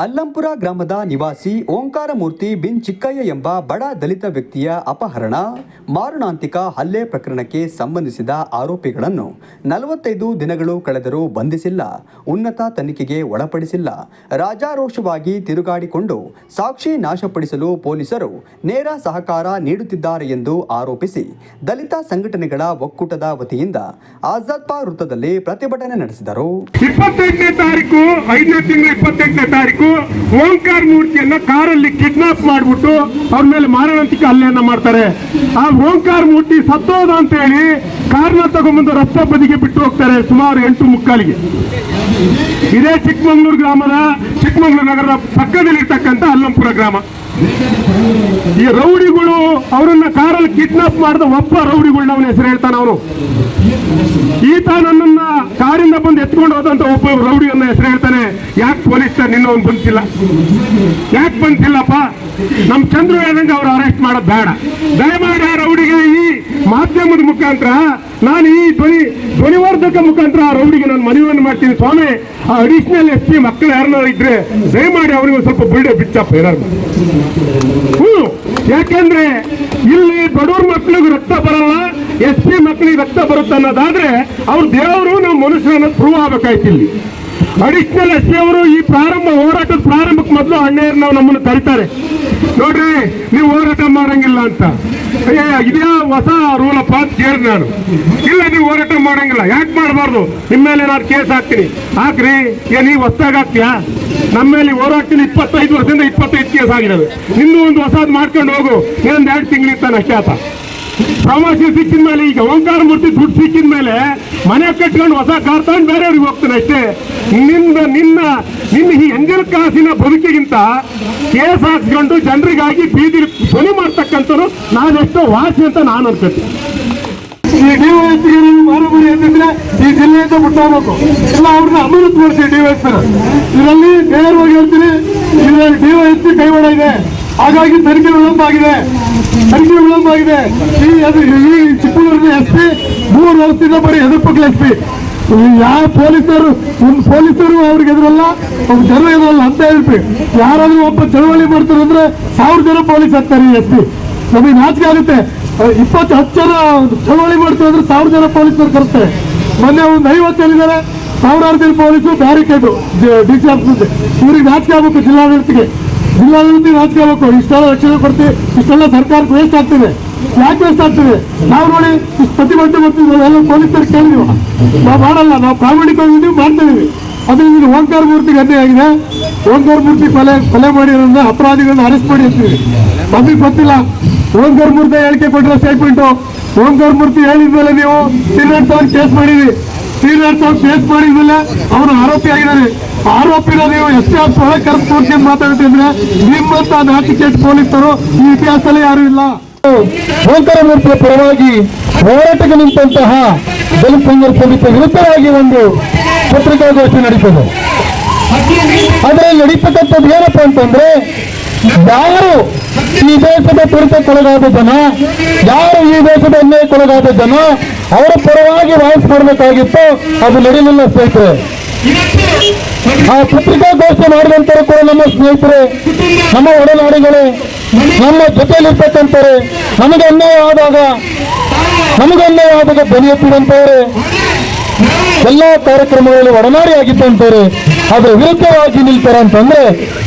ಅಲ್ಲಂಪುರ ಗ್ರಾಮದ ನಿವಾಸಿ ಓಂಕಾರಮೂರ್ತಿ ಬಿನ್ ಚಿಕ್ಕಯ್ಯ ಎಂಬ ಬಡ ದಲಿತ ವ್ಯಕ್ತಿಯ ಅಪಹರಣ, ಮಾರಣಾಂತಿಕ ಹಲ್ಲೆ ಪ್ರಕರಣಕ್ಕೆ ಸಂಬಂಧಿಸಿದ ಆರೋಪಿಗಳನ್ನು ನಲವತ್ತೈದು ದಿನಗಳು ಕಳೆದರೂ ಬಂಧಿಸಿಲ್ಲ, ಉನ್ನತ ತನಿಖೆಗೆ ಒಳಪಡಿಸಿಲ್ಲ. ರಾಜಾರೋಷವಾಗಿ ತಿರುಗಾಡಿಕೊಂಡು ಸಾಕ್ಷಿ ನಾಶಪಡಿಸಲು ಪೊಲೀಸರು ನೇರ ಸಹಕಾರ ನೀಡುತ್ತಿದ್ದಾರೆ ಎಂದು ಆರೋಪಿಸಿ ದಲಿತ ಸಂಘಟನೆಗಳ ಒಕ್ಕೂಟದ ವತಿಯಿಂದ ಆಜಾದ್ಪಾ ವೃತ್ತದಲ್ಲಿ ಪ್ರತಿಭಟನೆ ನಡೆಸಿದರು. ತಾರೀಕು ಓಂಕಾರ್ ಮೂರ್ತಿಯನ್ನ ಕಾರಲ್ಲಿ ಕಿಡ್ನಾಪ್ ಮಾಡಿಬಿಟ್ಟು ಅವ್ರ ಮೇಲೆ ಮಾರಣಾಂತಿಕ ಹಲ್ಲೆಯನ್ನ ಮಾಡ್ತಾರೆ. ಆ ಓಂಕಾರ ಮೂರ್ತಿ ಸತ್ತೋದ ಅಂತ ಹೇಳಿ ಕಾರ್ನ ತಗೊಂಬಂದು ರಸ್ತೆ ಬದಿಗೆ ಬಿಟ್ಟು ಹೋಗ್ತಾರೆ ಸುಮಾರು ಎಂಟು ಮುಕ್ಕಾಲಿಗೆ. ಇದೇ ಚಿಕ್ಕಮಂಗ್ಳೂರು ಗ್ರಾಮದ ಚಿಕ್ಕಮಂಗ್ಳೂರು ನಗರದ ಪಕ್ಕದಲ್ಲಿರ್ತಕ್ಕಂಥ ಅಲ್ಲಂಪುರ ಗ್ರಾಮ. ಈ ರೌಡಿಗಳು ಅವರನ್ನ ಕಾರಲ್ಲಿ ಕಿಡ್ನಾಪ್ ಮಾಡಿದ ಒಬ್ಬ ರೌಡಿಗಳನ್ನ ಅವನ ಹೆಸರು ಹೇಳ್ತಾನೆ ಅವನು. ಈತ ನನ್ನನ್ನ ಕಾರಿಂದ ಬಂದು ಎತ್ಕೊಂಡು ಹೋದಂತ ಒಬ್ಬ ರೌಡಿಯನ್ನ ಹೆಸರು ಹೇಳ್ತಾನೆ, ಯಾಕೆ ಪೊಲೀಸ್ ನಿನ್ನ ಅವ್ನು ಬಂತಿಲ್ಲ? ಯಾಕೆ ಬಂತಿಲ್ಲಪ್ಪ? ನಮ್ ಚಂದ್ರು ಹೇಳಂಗೆ ಅವ್ರು ಅರೆಸ್ಟ್ ಮಾಡೋದು ಬೇಡ. ದಯಮಾಡಿ ಆ ರೌಡಿಗೆ ಈ ಮಾಧ್ಯಮದ ಮುಖಾಂತರ ನಾನು ಈ ಧ್ವನಿ, ಧ್ವನಿವರ್ಧಕ ಮುಖಾಂತರ ಆ ರೌಡಿಗೆ ನಾನು ಮನವಿಯನ್ನು ಮಾಡ್ತೀನಿ. ಸ್ವಾಮಿ, ಆ ಅಡಿಷನಲ್ ಎಸ್ ಪಿ ಮಕ್ಕಳು ಯಾರನ್ನಾರು ಇದ್ರೆ ದಯಮಾಡಿ ಅವರಿಗೆ ಸ್ವಲ್ಪ ಬುಲ್ಡೆ ಬಿಚ್ಚಪ್ಪ ಏನಾರು ಹ್ಞೂ, ಯಾಕೆಂದ್ರೆ ಇಲ್ಲಿ ಬಡವ್ರ ಮಕ್ಕಳಿಗೆ ರಕ್ತ ಬರಲ್ಲ, ಎಸ್ ಪಿ ಮಕ್ಕಳಿಗೆ ರಕ್ತ ಬರುತ್ತೆ ಅನ್ನೋದಾದ್ರೆ ಅವ್ರ ದೇವರು ನಮ್ಮ ಮನುಷ್ಯರನ್ನ ಪ್ರೂವ್ ಆಗ್ಬೇಕಾಯ್ತು ಇಲ್ಲಿ. ಅಡಿಷನಲ್ ಎಸ್ ಅವರು ಈ ಪ್ರಾರಂಭ ಹೋರಾಟದ ಪ್ರಾರಂಭಕ್ಕೆ ಮೊದಲು ಅಣ್ಣೆಯರು ನಾವು ನಮ್ಮನ್ನು ಕರೀತಾರೆ. ನೋಡ್ರಿ, ನೀವು ಹೋರಾಟ ಮಾಡಂಗಿಲ್ಲ ಅಂತ. ಇದೇ ಹೊಸ ರೂಲಪ್ಪ ಅಂತ ಕೇಳಿದ್ ನಾನು. ಇಲ್ಲ, ನೀವು ಹೋರಾಟ ಮಾಡಂಗಿಲ್ಲ. ಯಾಕೆ ಮಾಡಬಾರ್ದು? ನಿಮ್ಮ ಮೇಲೆ ನಾನು ಕೇಸ್ ಹಾಕ್ತೀನಿ. ಹಾಕ್ರಿ. ಏನ್ ನೀವು ಹೊಸ್ದಾಗ ಹಾಕ್ತೀಯಾ? ನಮ್ಮ ಮೇಲೆ ಹೋರಾಡ್ತೀನಿ ಇಪ್ಪತ್ತೈದು ವರ್ಷದಿಂದ ಇಪ್ಪತ್ತೈದು ಕೇಸ್ ಆಗಿರೋದು ಇನ್ನೂ ಒಂದು ಹೊಸದು ಮಾಡ್ಕೊಂಡು ಹೋಗು. ಇನ್ನೊಂದು ಎರಡು ತಿಂಗಳಿರ್ತಾನೆ ಅಷ್ಟೇ ಆತ ಪ್ರಮೋಷನ್ ಸಿಕ್ಕಿದ ಮೇಲೆ ಈಗ ಓಂಕಾರ ಮೂರ್ತಿ ದುಡ್ಡು ಸಿಕ್ಕಿದ ಮೇಲೆ ಮನೆ ಕಟ್ಕೊಂಡು ಹೊಸ ಕಾರ್ ತಗೊಂಡು ಬೇರೆಯವ್ರಿಗೆ ಹೋಗ್ತಾನೆ ಅಷ್ಟೇ. ನಿನ್ನ ನಿನ್ನ ನಿನ್ನ ಈ ಎಂಜಲ್ ಕಾಸಿನ ಬದುಕಿಗಿಂತ ಕೇಸ್ ಹಾಕ್ಸ್ಕೊಂಡು ಜನರಿಗಾಗಿ ಬೀದಿ ಧ್ವನಿ ಮಾಡ್ತಕ್ಕಂಥವ್ರು ನಾನೆಷ್ಟೋ ವಾಸಿ ಅಂತ ನಾನು ಅನ್ಕೊತೀನಿ. ಈ ಡಿವೈಎಸ್ಗೆ ಮಾರಾಮಾರಿ ಅಂತಿದ್ರೆ ಈ ಜಿಲ್ಲೆಯಿಂದ ಬಿಟ್ಟೋಗ್ಬೇಕು ಇಲ್ಲ ಅವ್ರನ್ನ ಅಮಾನತುಗೊಳಿಸಿ ಡಿವೈಎಸ್ ಇದರಲ್ಲಿ ನೇರವಾಗಿ ಹೇಳ್ತೀನಿ, ಇದರಲ್ಲಿ ಡಿವೈಎಸ್ ಕೈವಾಡ ಇದೆ. ಹಾಗಾಗಿ ತನಿಖೆ ವಿಳಂಬ ಆಗಿದೆ ತನಿಖೆ ವಿಳಂಬ ಆಗಿದೆ ಈ ಈ ಎಸ್ ಪಿ, ಮೂರು ವರ್ಷದಿಂದ ಬರೀ ಹೆದರ್ಪಕ್ಲ ಎಸ್ ಪಿ. ಯಾವ ಪೊಲೀಸರು ಒಂದು ಪೊಲೀಸರು ಅವ್ರಿಗೆ ಎದುರಲ್ಲ ಒಂದು ಜನ ಎದುರಲ್ಲ ಅಂತ ಹೇಳ್ರಿ ಯಾರಾದ್ರೂ ಒಬ್ಬ ಚಳವಳಿ ಮಾಡ್ತಾರೆ ಅಂದ್ರೆ ಸಾವಿರ ಜನ ಪೊಲೀಸ್ ಹಾಕ್ತಾರೆ ಎಸ್ ಪಿ. ನಮಗೆ ನಾಚಿಕೆ ಆಗುತ್ತೆ. ಇಪ್ಪತ್ತು ಹತ್ತು ಜನ ಚಳವಳಿ ಮಾಡ್ತಾರೆ ಅಂದ್ರೆ ಸಾವಿರ ಜನ ಪೊಲೀಸರು ಕರ್ತಾರೆ ಮೊನ್ನೆ ಒಂದು ಐವತ್ತು ಹೇಳಿದ್ದಾರೆ. ಸಾವಿರಾರು ಜನ ಪೊಲೀಸರು ಬ್ಯಾರಿಕೇಡು ಡಿ ಸಿ ಆಫೀಸ್ ಇವ್ರಿಗೆ ನಾಚಿಕೆ ಆಗ್ಬೇಕು ಜಿಲ್ಲಾಡಳಿತಕ್ಕೆ. ಜಿಲ್ಲಾಡಳಿತ ಆಗ್ಬೇಕು ಇಷ್ಟೆಲ್ಲ ರಕ್ಷಣೆ ಕೊಡ್ತೀವಿ ಇಷ್ಟೆಲ್ಲ ಸರ್ಕಾರಕ್ಕೆ ವೇಸ್ಟ್ ಆಗ್ತದೆ. ಯಾಕೆ ವೇಸ್ಟ್ ಆಗ್ತದೆ? ನಾವು ನೋಡಿ ಇಷ್ಟು ಪ್ರತಿಭಟನೆ ಬರ್ತೀವಿ ಪೊಲೀಸರು ಕೇಳಿದ್ವಿ ನಾವು. ಮಾಡಲ್ಲ. ನಾವು ಪ್ರಾಮಾಣಿಕವಾಗಿದ್ದೀವಿ ಮಾಡ್ತಿದೀವಿ ಅದು ಇಲ್ಲಿ ಓಂಕಾರ ಮೂರ್ತಿಗೆ ಅನ್ಯಾಯ ಆಗಿದೆ. ಓಂಕಾರ ಮೂರ್ತಿ ಕೊಲೆ ಕೊಲೆ ಮಾಡಿರೋದ್ರಿಂದ ಅಪರಾಧಿಗಳನ್ನು ಅರೆಸ್ಟ್ ಮಾಡಿ ಅಂತೀವಿ ನಮಗೆ ಗೊತ್ತಿಲ್ಲ. ಓಂಕಾರ ಮೂರ್ತಿ ಹೇಳಿಕೆ ಕೊಟ್ಟಿರೋ ಸ್ಟೇಟ್ಮೆಂಟು ಓಂಕಾರ ಮೂರ್ತಿ ಹೇಳಿದ್ಮೇಲೆ ನೀವು ಆಗಿ ಕೇಸ್ ಮಾಡಿದ್ರಿ ಶ್ರೀನಾಥ್ ಅವ್ರು ಫೇಸ್ ಮಾಡಿದ್ಮೇಲೆ ಅವರು ಆರೋಪಿ ಆಗಿದ್ದಾರೆ. ಆರೋಪಿನ ನೀವು ಎಷ್ಟೇ ಸ್ಥಳ ಕರೆಸ್ ಕೂರ್ಕೊಂಡು ಮಾತಾಡ್ತಿದ್ರೆ ನಿಮ್ಮಂತ ನಾಟಿಕೇಟ್ ಪೊಲೀಸರು ಈ ಇತಿಹಾಸದಲ್ಲಿ ಯಾರು ಇಲ್ಲ. ಓಂಕಾರ ಮೂರ್ತಿಯ ಪರವಾಗಿ ಹೋರಾಟಕ್ಕೆ ನಿಂತಹ ದಲಿತ ಸಂಘರ್ಷ ಸಮಿತಿ ವಿರುದ್ಧವಾಗಿ ಒಂದು ಪತ್ರಿಕಾಗೋಷ್ಠಿ ನಡೀತದೆ ಅದರಲ್ಲಿ ನಡೀತಕ್ಕಂಥದ್ದು ಏನಪ್ಪ ಅಂತಂದ್ರೆ ಯಾರು ಈ ದೇಶದ ತುಳಿತಕ್ಕೊಳಗಾದ ಜನ ಯಾರು ಈ ದೇಶದ ಅನ್ಯಾಯಕ್ಕೊಳಗಾದ ಜನ ಅವರ ಪರವಾಗಿ ವಾಯ್ಸ್ ಮಾಡಬೇಕಾಗಿತ್ತು. ಅದು ನಡೆಯಲಿಲ್ಲ ಸ್ನೇಹಿತರೆ. ಆ ಪತ್ರಿಕಾಗೋಷ್ಠಿ ಮಾಡಿದಂತರೂ ಕೂಡ ನಮ್ಮ ಸ್ನೇಹಿತರೆ, ನಮ್ಮ ಒಡನಾಡಿಗಳೇ, ನಮ್ಮ ಜೊತೆಯಲ್ಲಿರ್ತಕ್ಕಂಥವ್ರೆ, ನಮಗೆ ಅನ್ಯಾಯ ಆದಾಗ, ನಮಗೆ ಅನ್ಯಾಯ ಆದಾಗ ಧ್ವನಿ ಎತ್ತಿದಂತವ್ರೆ ಎಲ್ಲ ಕಾರ್ಯಕ್ರಮಗಳಲ್ಲಿ ಒಡನಾಡಿ ಆಗಿತ್ತಂತಾರೆ ಅದರ ವಿರುದ್ಧವಾಗಿ ನಿಲ್ತಾರೆ ಅಂತಂದ್ರೆ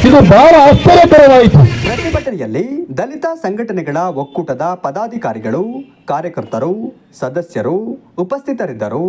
ಇದು ಬಹಳ ಆಶ್ಚರ್ಯಕರವಾಯಿತು. ಪ್ರತಿಭಟನೆಯಲ್ಲಿ ದಲಿತ ಸಂಘಟನೆಗಳ ಒಕ್ಕೂಟದ ಪದಾಧಿಕಾರಿಗಳು ಕಾರ್ಯಕರ್ತರು ಸದಸ್ಯರು ಉಪಸ್ಥಿತರಿದ್ದರು.